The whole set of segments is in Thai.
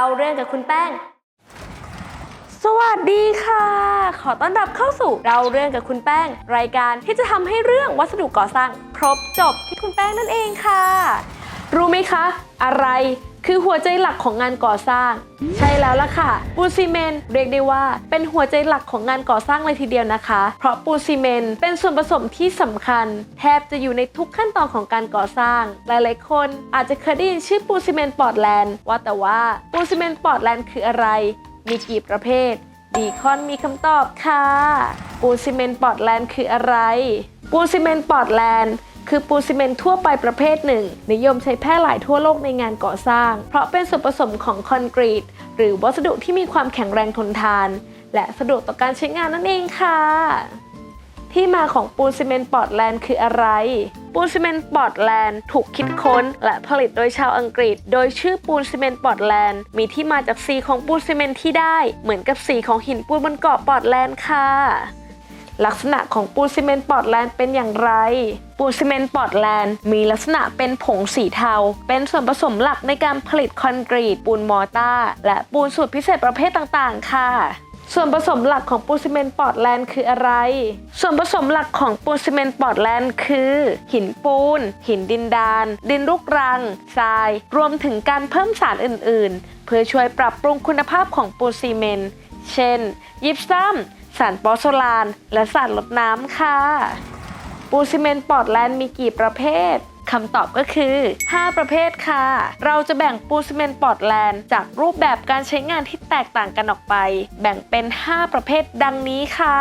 เราเรื่องกับคุณแป้ง สวัสดีค่ะ ขอต้อนรับเข้าสู่เราเรื่องกับคุณแป้ง รายการที่จะทำให้เรื่องวัสดุก่อสร้าง ครบจบที่คุณแป้งนั่นเองค่ะ รู้ไหมคะ อะไร คือหัวใจหลักของงานก่อสร้าง ใช่แล้วล่ะค่ะ ปูนซีเมนเรียกได้ว่า เป็นหัวใจหลักของงานก่อสร้างเลยทีเดียวนะคะ เพราะปูนซีเมนเป็นส่วนผสมที่สำคัญ แทบจะอยู่ในทุกขั้นตอนของการก่อสร้าง หลายๆ คนอาจจะเคยได้ยินชื่อปูนซีเมนปอร์ตแลนด์ว่าแต่ว่าปูนซีเมนปอร์ตแลนด์คืออะไร มีกี่ประเภทดีคอนมีคำตอบค่ะ ปูนซีเมนต์ปอร์ตแลนด์คืออะไร ปูนซีเมนต์ปอร์ตแลนด์ คือปูนซีเมนต์ทั่วไปประเภทหนึ่ง นิยมใช้แพร่หลายทั่วโลกในงานก่อสร้าง เพราะเป็นส่วนผสมของคอนกรีต หรือวัสดุที่มีความแข็งแรงทนทาน และสะดวกต่อการใช้งานนั่นเองค่ะ ที่มาของปูนซีเมนต์ปอร์ตแลนด์คืออะไรปูนซีเมนต์ปอร์ตแลนด์ถูกคิดค้น และผลิตโดยชาวอังกฤษ โดยชื่อปูนซีเมนต์ปอร์ตแลนด์มีที่มาจากสีของปูนซีเมนต์ที่ได้ เหมือนกับสีของหินปูนบนเกาะปอร์ตแลนด์ค่ะ ลักษณะของปูนซีเมนต์ปอร์ตแลนด์เป็นอย่างไร ปูนซีเมนต์ปอร์ตแลนด์มีลักษณะเป็นผงสีเทา เป็นส่วนผสมหลักในการผลิตคอนกรีต ปูนมอร์ตาร์และปูนสูตรพิเศษประเภทต่างๆ ค่ะ ส่วนผสมหลักของปูนซีเมนต์ปอร์ตแลนด์คืออะไร ส่วนผสมหลักของปูนซีเมนต์ปอร์ตแลนด์คือ หินปูน หินดินดาน ดินลูกรัง ทราย รวมถึงการเพิ่มสารอื่น ๆ เพื่อช่วยปรับปรุงคุณภาพของปูนซีเมนต์ เช่น ยิปซัม สารปอสโซลาน และสารลดน้ำค่ะ ปูนซีเมนต์ปอร์ตแลนด์มีกี่ประเภทคำตอบก็คือ 5 ประเภทค่ะ เราจะแบ่งปูนซีเมนต์ปอร์ตแลนด์จากรูปแบบการใช้งานที่แตกต่างกันออกไป แบ่งเป็น 5 ประเภทดังนี้ค่ะ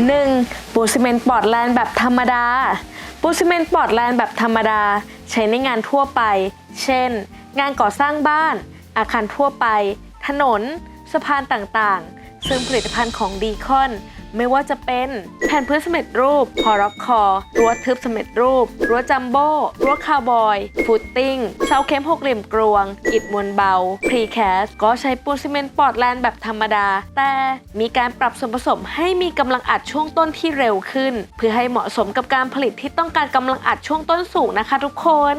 1. ปูนซีเมนต์ปอร์ตแลนด์แบบธรรมดา ปูนซีเมนต์ปอร์ตแลนด์แบบธรรมดา ใช้ในงานทั่วไป เช่น งานก่อสร้างบ้าน อาคารทั่วไป ถนน สะพานต่างๆ ซึ่งผลิตภัณฑ์ของดีคอน ไม่ว่าจะเป็นแผ่นพื้นสำเร็จรูปพอร็อกคอรั้วทึบสำเร็จรูป รั้วจัมโบ้รั้วคาวบอยฟุตติ้งเสาเข็มหกเหลี่ยมกรวง อิฐมวลเบา พรีแคส ก็ใช้ปูนซีเมนต์ปอร์ตแลนด์แบบธรรมดา แต่มีการปรับส่วนผสมให้มีกำลังอัดช่วงต้นที่เร็วขึ้น เพื่อให้เหมาะสมกับการผลิตที่ต้องการกำลังอัดช่วงต้นสูงนะคะทุกคน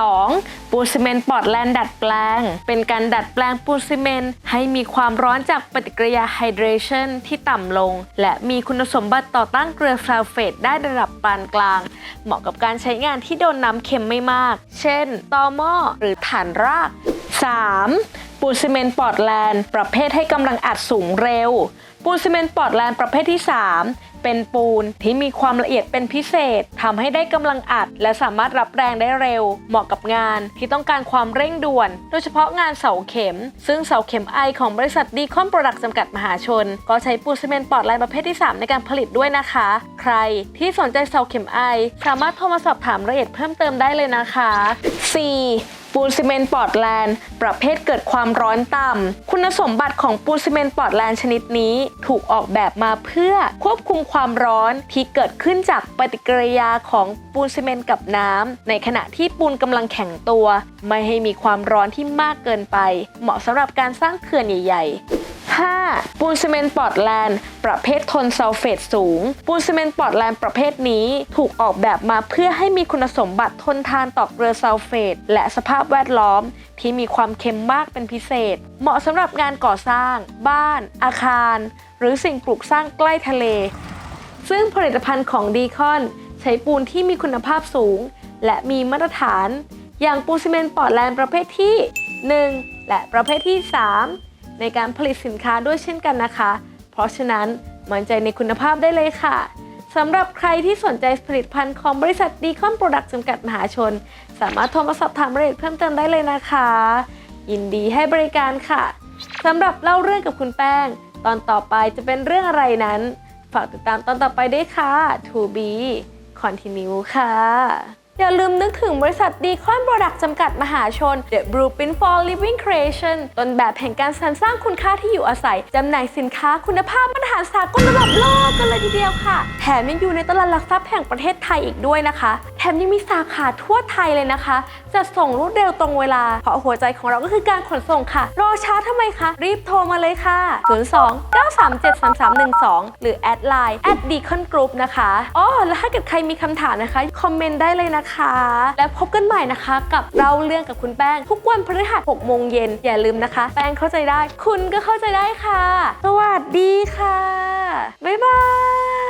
2. ปูนซีเมนต์ปอร์ตแลนด์ดัดแปลง เป็นการดัดแปลงปูนซีเมนต์ให้มีความร้อนจากปฏิกิริยาไฮเดรชันที่ต่ำลง และมีคุณสมบัติต่อต้านเกลือซัลเฟตได้ระดับปานกลาง เหมาะกับการใช้งานที่โดนน้ำเค็มไม่มาก เช่นตอหม้อหรือฐานราก 3. ปูนซีเมนต์ปอร์ตแลนด์ประเภทให้กำลังอัดสูงเร็ว ปูนซีเมนต์ปอร์ตแลนด์ประเภทที่ 3 เป็นปูน ที่มีความละเอียดเป็นพิเศษทำให้ได้กำลังอัด และสามารถรับแรงได้เร็ว เหมาะกับงานที่ต้องการความเร่งด่วน โดยเฉพาะงานเสาเข็ม ซึ่งเสาเข็มไอของบริษัทดีคอนโปรดักต์จำกัดมหาชน ก็ใช้ปูนซีเมนต์ปอร์ตแลนด์ประเภทที่ 3 ในการผลิตด้วยนะคะ ใครที่สนใจเสาเข็มไอสามารถโทรมาสอบถามรายละเอียดเพิ่มเติมได้เลยนะคะ 4. ปูนซีเมนต์ปอร์ตแลนด์ประเภทเกิดความร้อนต่ำ คุณสมบัติของปูนซีเมนต์ปอร์ตแลนด์ชนิดนี้ถูกออกแบบมาเพื่อควบคุมความร้อนที่เกิดขึ้นจากปฏิกิริยาของปูนซีเมนต์กับน้ำในขณะที่ปูนกำลังแข็งตัว ไม่ให้มีความร้อนที่มากเกินไป เหมาะสำหรับการสร้างเขื่อนใหญ่ ๆ 5. ปูนซีเมนต์ปอร์ตแลนด์ประเภททนซัลเฟตสูง ปูนซีเมนต์ปอร์ตแลนด์ประเภทนี้ถูกออกแบบมาเพื่อให้มีคุณสมบัติทนทานต่อเกลือซัลเฟตและสภาพแวดล้อมที่มีความเค็มมากเป็นพิเศษ เหมาะสำหรับงานก่อสร้าง บ้าน อาคาร หรือสิ่งปลูกสร้างใกล้ทะเล ซึ่งผลิตภัณฑ์ของดีคอนใช้ปูนที่มีคุณภาพสูง และมีมาตรฐาน อย่างปูนซีเมนต์ปอร์ตแลนด์ประเภทที่ 1 และประเภทที่ 3 ในการผลิตสินค้าด้วยเช่นกันนะคะ เพราะฉะนั้นมั่นใจในคุณภาพได้เลยค่ะสำหรับใครที่สนใจผลิตภัณฑ์ของบริษัทดีคอนโปรดักต์จำกัดมหาชน สามารถโทรมาสอบถามรายละเอียดเพิ่มเติมได้เลยนะคะ ยินดีให้บริการค่ะสำหรับเล่าเรื่องกับคุณแป้ง ตอนต่อไปจะเป็นเรื่องอะไรนั้น ฝากติดตามตอนต่อไปด้วยค่ะ To be continue ค่ะ อย่าลืมนึกถึงบริษัทดีคอนโปรดักต์จำกัดมหาชน The Blueprint for Living Creation ต้นแบบแห่งการสรรสร้างคุณค่าที่อยู่อาศัย จำหน่ายสินค้าคุณภาพมาตรฐานสากลระดับโลกกันเลยทีเดียวค่ะ แถมยังอยู่ในตลาดหลักทรัพย์แห่งประเทศไทยอีกด้วยนะคะ แถมยังมีสาขาทั่วไทยเลยนะคะ จะส่งรวดเร็วตรงเวลา เพราะหัวใจของเราก็คือการขนส่งค่ะ รอช้าทำไมคะ รีบโทรมาเลยค่ะ 02 937 3312 หรือแอดไลน์ at d e c o n group นะคะ อ๋อ แล้วถ้าเกิดใครมีคำถามนะคะ คอมเมนต์ได้เลยนะคะ และพบกันใหม่นะคะกับเราเรื่องกับคุณแป้ง ทุกวันพฤหัส6โมงเย็นอย่าลืมนะคะ แป้งเข้าใจได้ คุณก็เข้าใจได้ค่ะ สวัสดีค่ะ บ๊ายบาย